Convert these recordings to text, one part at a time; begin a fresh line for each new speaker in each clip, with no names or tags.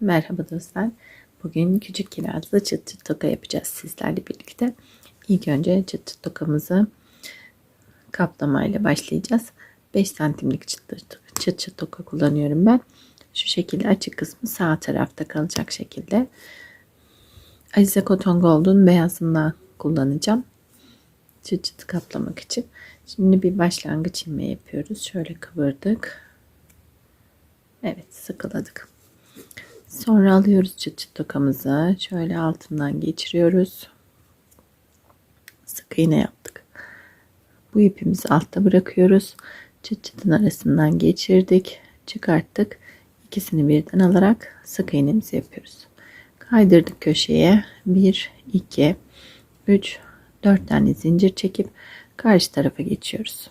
Merhaba dostlar. Bugün küçük kirazlı çıt çıt toka yapacağız sizlerle birlikte. İlk önce çıt çıt tokamızı kaplamayla başlayacağız. 5 santimlik çıt çıt, toka kullanıyorum ben. Şu şekilde açık kısmı sağ tarafta kalacak şekilde. Alize Cotton Gold'un beyazından kullanacağım. Çıt çıt kaplamak için. Şimdi bir başlangıç ilmeği yapıyoruz. Şöyle kıvırdık. Evet sıkıladık. Sonra alıyoruz çıt çıt tokamızı. Şöyle altından geçiriyoruz. Sık iğne yaptık. Bu ipimizi altta bırakıyoruz. Çıt çıtın arasından geçirdik. Çıkarttık. İkisini birden alarak sık iğnemizi yapıyoruz. Kaydırdık köşeye. 1, 2, 3, 4 tane zincir çekip karşı tarafa geçiyoruz.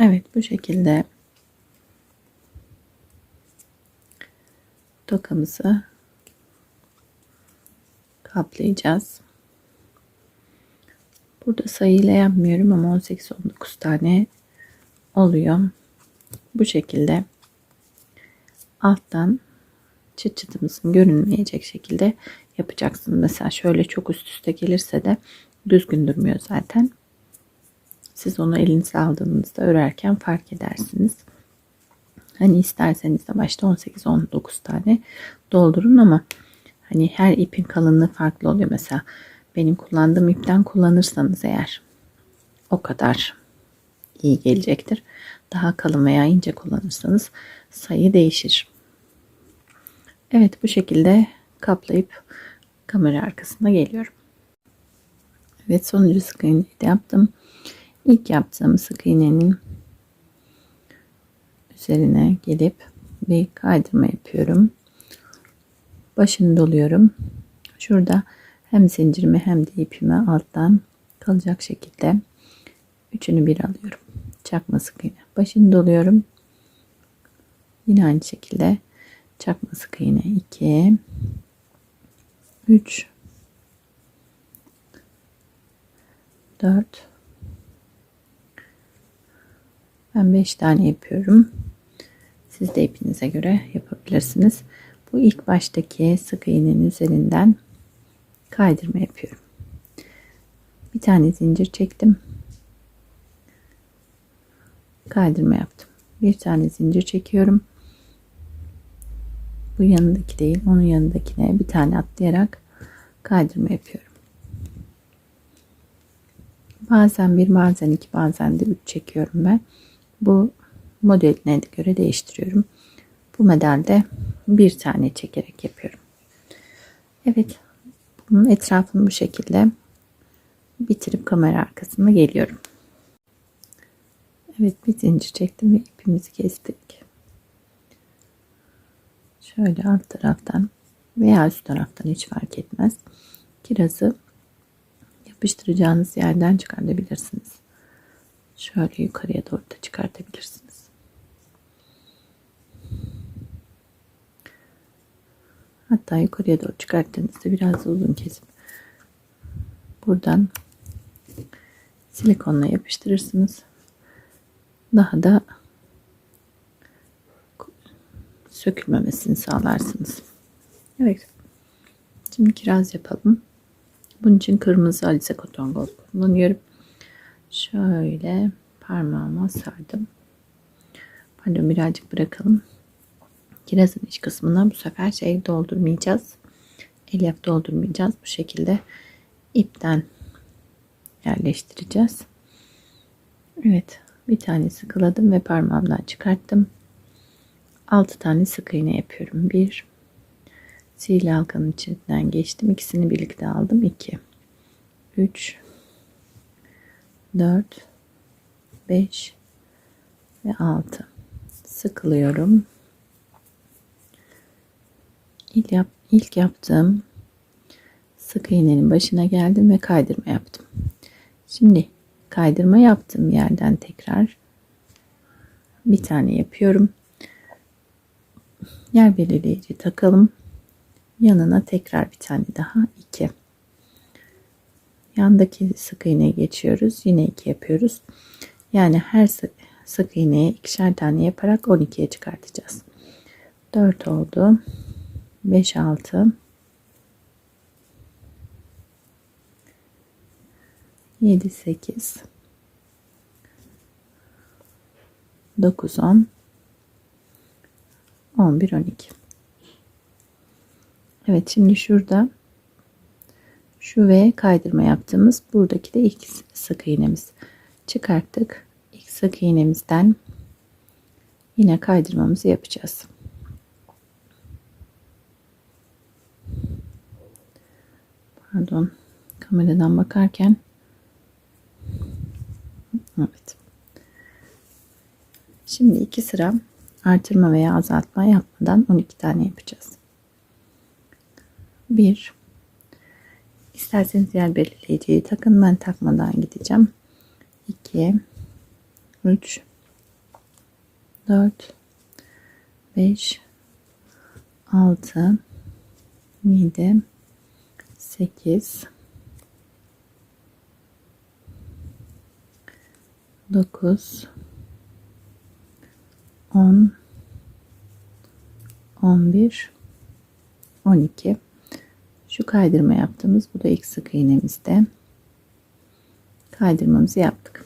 Evet bu şekilde tokamızı kaplayacağız. Burada sayıyla yapmıyorum ama 18-19 tane oluyor. Bu şekilde alttan çıt çıtımızın görünmeyecek şekilde yapacaksınız. Mesela şöyle çok üst üste gelirse de düzgün durmuyor zaten. Siz onu elinize aldığınızda örerken fark edersiniz. Hani isterseniz de başta 18-19 tane doldurun ama hani her ipin kalınlığı farklı oluyor. Mesela benim kullandığım ipten kullanırsanız eğer o kadar iyi gelecektir. Daha kalın veya ince kullanırsanız sayı değişir. Evet bu şekilde kaplayıp kamera arkasına geliyorum. Evet sonuncu sık iğneyi yaptım. İlk yaptığım sık iğnenin üzerine gelip bir kaydırma yapıyorum. Başını doluyorum. Şurada hem zincirimi hem de ipimi alttan kalacak şekilde üçünü bir alıyorum. Çakma sık iğne. Başını doluyorum. Yine aynı şekilde çakma sık iğne 2 3 4 Ben 5 tane yapıyorum. Siz de ipinize göre yapabilirsiniz. Bu ilk baştaki sık iğnenin üzerinden kaydırma yapıyorum. Bir tane zincir çektim. Kaydırma yaptım. Bir tane zincir çekiyorum. Bu yanındaki değil, onun yanındakine bir tane atlayarak kaydırma yapıyorum. Bazen bir, bazen iki, bazen de üç çekiyorum ben. Bu modeline göre değiştiriyorum. Bu modelde bir tane çekerek yapıyorum. Evet. Bunun etrafını bu şekilde bitirip kamera arkasına geliyorum. Evet bir zincir çektim ve ipimizi kestik. Şöyle alt taraftan veya üst taraftan hiç fark etmez. Kirazı yapıştıracağınız yerden çıkartabilirsiniz. Şöyle yukarıya doğru da çıkartabilirsiniz. Hatta yukarıya doğru çıkarttığınızda biraz uzun kesip buradan silikonla yapıştırırsınız. Daha da sökülmemesini sağlarsınız. Evet. Şimdi kiraz yapalım. Bunun için kırmızı alize koton kullanıyorum şöyle parmağıma sardım. Pardon birazcık bırakalım. Kirazın iç kısmına bu sefer şey doldurmayacağız. Elyaf doldurmayacağız. Bu şekilde ipten yerleştireceğiz. Evet bir tane sıkıladım ve parmağımdan çıkarttım. 6 tane sık iğne yapıyorum. 1 sihirli halkanın içinden geçtim. İkisini birlikte aldım. 2 3 4 5 ve 6 sıkılıyorum. İlk, yap, ilk yaptığım sık iğnenin başına geldim ve kaydırma yaptım. Şimdi kaydırma yaptığım yerden tekrar bir tane yapıyorum. Yer belirleyici takalım. Yanına tekrar bir tane daha 2 Yandaki sık iğneye geçiyoruz. Yine 2 yapıyoruz. Yani her sık, sık iğneye ikişer tane yaparak 12'ye çıkartacağız. 4 oldu. 5 6 7 8 9 10 11 12 Evet şimdi şurada şu ve kaydırma yaptığımız buradaki de ilk sık iğnemiz. Çıkarttık. İlk sık iğnemizden yine kaydırmamızı yapacağız. Pardon kameradan bakarken. Evet. Şimdi iki sıra artırma veya azaltma yapmadan 12 tane yapacağız. 1 isterseniz yer belirleyiciyi takın. Ben takmadan gideceğim. 2 3 4 5 6 7 8 9 10 11 12 şu kaydırma yaptığımız bu da ilk sık iğnemizde. Kaydırmamızı yaptık.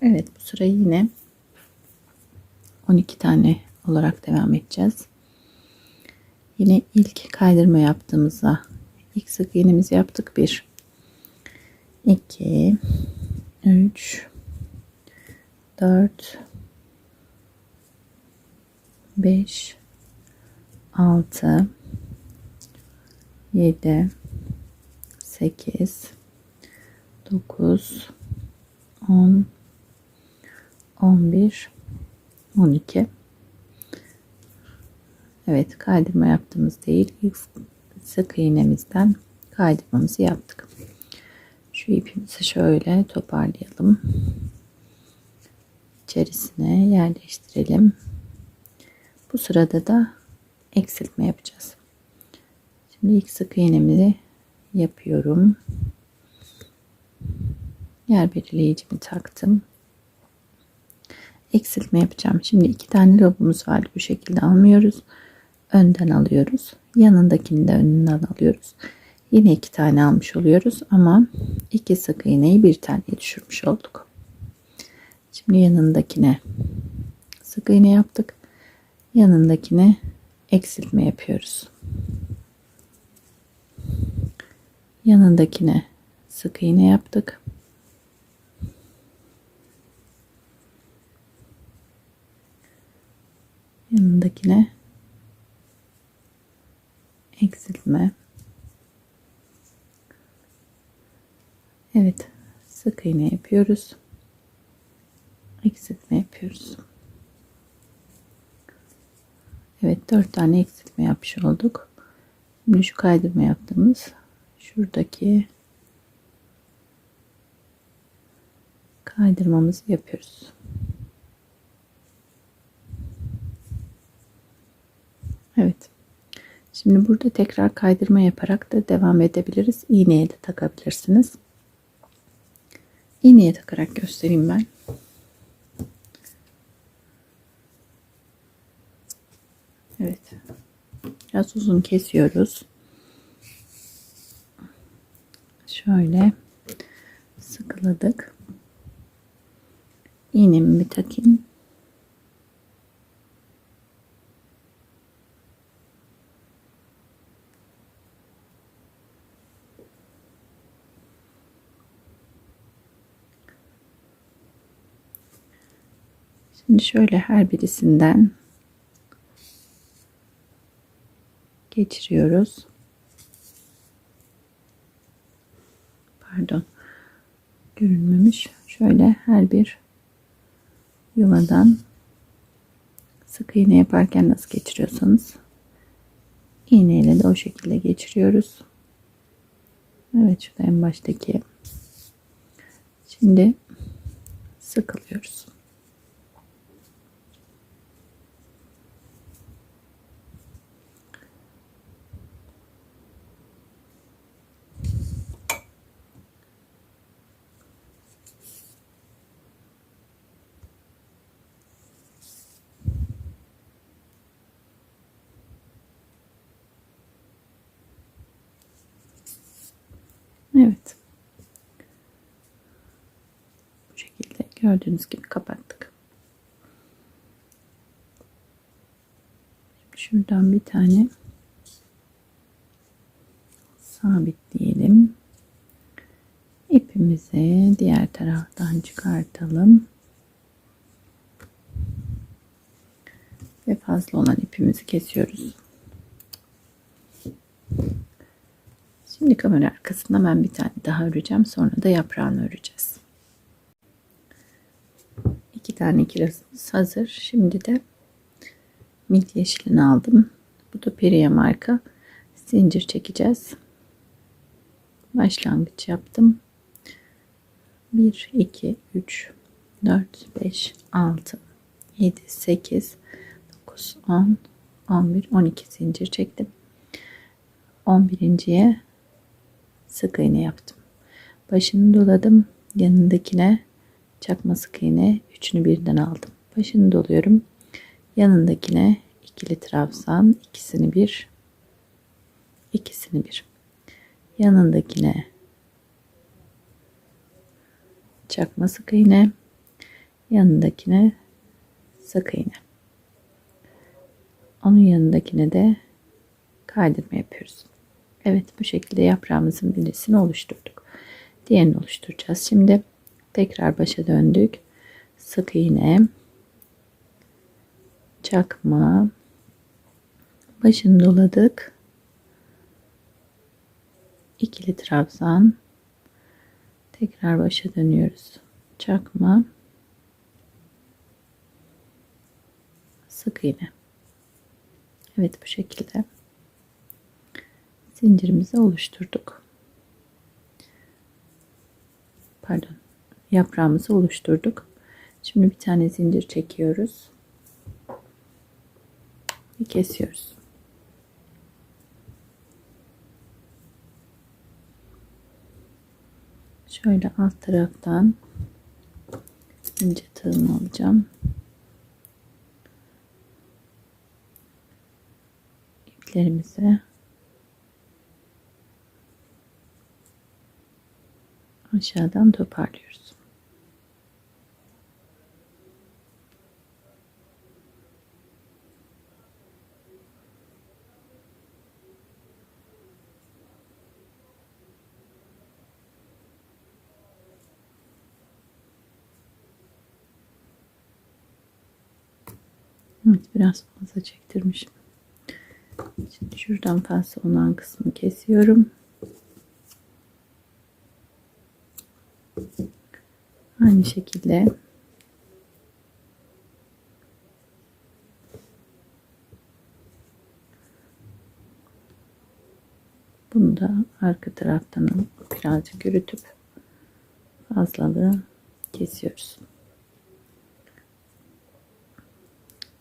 Evet bu sıra yine 12 tane olarak devam edeceğiz. Yine ilk kaydırma yaptığımızda ilk sık iğnemizi yaptık. 1 2 3 4 5 6 7 8 9 10 11 12 Evet kaydırma yaptığımız değil sık iğnemizden kaydırmamızı yaptık. Şu ipimizi şöyle toparlayalım. İçerisine yerleştirelim. Bu sırada da eksiltme yapacağız şimdi ilk sık iğnemizi yapıyorum. Yer belirleyicimi taktım. Eksiltme yapacağım. Şimdi iki tane lobumuz vardı bu şekilde almıyoruz. Önden alıyoruz. Yanındakini de önünden alıyoruz. Yine iki tane almış oluyoruz ama iki sık iğneyi bir tane düşürmüş olduk. Şimdi yanındakine sık iğne yaptık. Yanındakine eksiltme yapıyoruz yanındakine sık iğne yaptık. Yanındakine eksiltme. Evet sık iğne yapıyoruz. Eksiltme yapıyoruz. Evet dört tane eksiltme yapmış olduk. Şimdi şu kaydırma yaptığımız şuradaki kaydırmamızı yapıyoruz Evet Şimdi burada tekrar kaydırma yaparak da devam edebiliriz. İğneye de takabilirsiniz. İğneye takarak göstereyim ben. Evet. Biraz uzun kesiyoruz. Şöyle sıkıladık. İğnemi bir takayım. Şimdi şöyle her birisinden geçiriyoruz. Pardon. Görünmemiş. Şöyle her bir yuvadan sık iğne yaparken nasıl geçiriyorsanız iğneyle de o şekilde geçiriyoruz. Evet şurada en baştaki. Şimdi sıkılıyoruz. Evet. Bu şekilde gördüğünüz gibi kapattık. Şimdi şuradan bir tane sabitleyelim. İpimizi diğer taraftan çıkartalım. Ve fazla olan ipimizi kesiyoruz. Şimdi kamera arkasında ben bir tane daha öreceğim. Sonra da yaprağını öreceğiz. İki tane kirazımız hazır. Şimdi de mint yeşilini aldım. Bu da Periye marka. Zincir çekeceğiz. Başlangıç yaptım. 1, 2, 3, 4, 5, 6, 7, 8, 9, 10, 11, 12 zincir çektim. 11.ye sık iğne yaptım. Başını doladım. Yanındakine çakma sık iğne üçünü birden aldım. Başını doluyorum. Yanındakine ikili trabzan ikisini bir ikisini bir. Yanındakine çakma sık iğne yanındakine sık iğne. Onun yanındakine de kaydırma yapıyoruz. Evet bu şekilde yaprağımızın birisini oluşturduk. Diğerini oluşturacağız. Şimdi tekrar başa döndük. Sık iğne, çakma, başını doladık. ikili trabzan, tekrar başa dönüyoruz. Çakma, sık iğne. Evet bu şekilde zincirimizi oluşturduk. Pardon. Yaprağımızı oluşturduk. Şimdi bir tane zincir çekiyoruz. Ve kesiyoruz. Şöyle alt taraftan ince tığımı alacağım. iplerimizi aşağıdan toparlıyoruz. Evet, biraz fazla çektirmişim. Şimdi şuradan fazla olan kısmı kesiyorum. Aynı şekilde bunu da arka taraftan birazcık yürütüp fazlalığı kesiyoruz.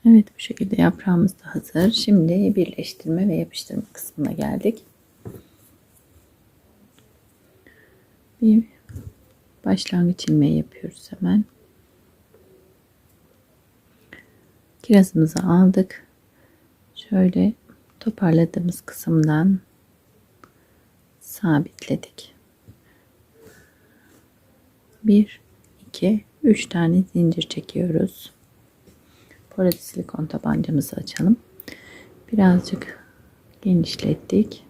Evet bu şekilde yaprağımız da hazır. Şimdi birleştirme ve yapıştırma kısmına geldik. Bir başlangıç ilmeği yapıyoruz hemen. Kirazımızı aldık. Şöyle toparladığımız kısımdan sabitledik. 1 2 3 tane zincir çekiyoruz. Burada silikon tabancamızı açalım. Birazcık genişlettik.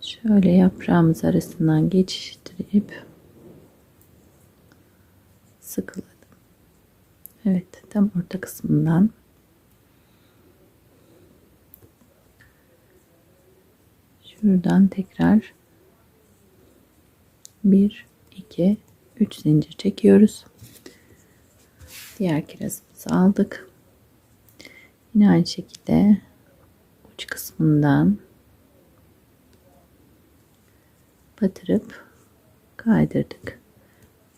Şöyle yaprağımız arasından geçiştirip sıkıladım. Evet tam orta kısmından şuradan tekrar 1 2 3 zincir çekiyoruz. Diğer kirazımızı aldık. Yine aynı şekilde uç kısmından batırıp kaydırdık.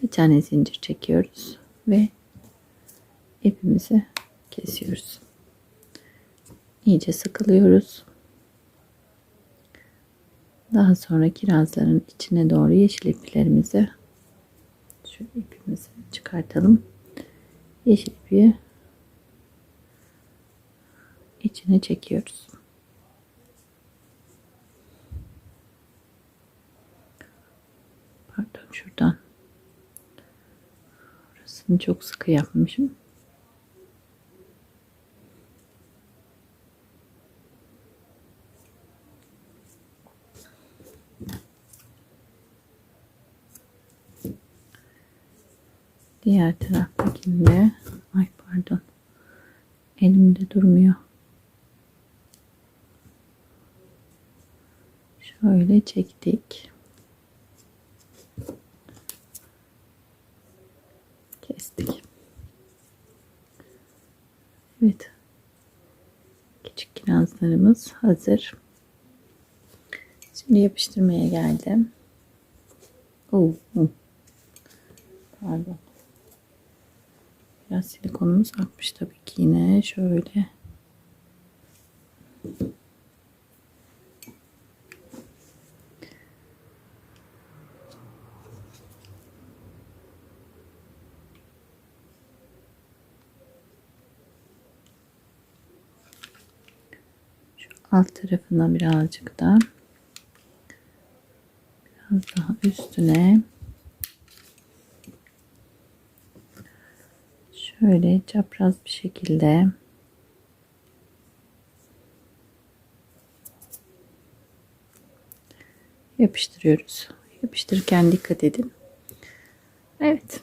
Bir tane zincir çekiyoruz ve ipimizi kesiyoruz. İyice sıkılıyoruz. Daha sonra kirazların içine doğru yeşil iplerimizi şu ipimizi çıkartalım yeşil ipi içine çekiyoruz. Pardon şuradan. Burasını çok sıkı yapmışım. Diğer taraftakinde ay pardon elimde durmuyor. Şöyle çektik. Kestik. Evet. Küçük kirazlarımız hazır. Şimdi yapıştırmaya geldim. Oo. Pardon. Biraz silikonumuz akmış tabii ki yine. Şöyle. Şu alt tarafına birazcık da biraz daha üstüne şöyle çapraz bir şekilde yapıştırıyoruz. Yapıştırırken dikkat edin. Evet.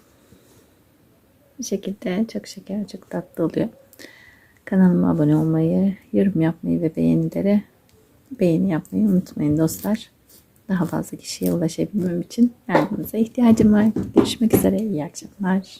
Bu şekilde çok şeker, çok tatlı oluyor. Kanalıma abone olmayı, yorum yapmayı ve beğenileri beğeni yapmayı unutmayın dostlar. Daha fazla kişiye ulaşabilmem için yardımınıza ihtiyacım var. Görüşmek üzere. İyi akşamlar.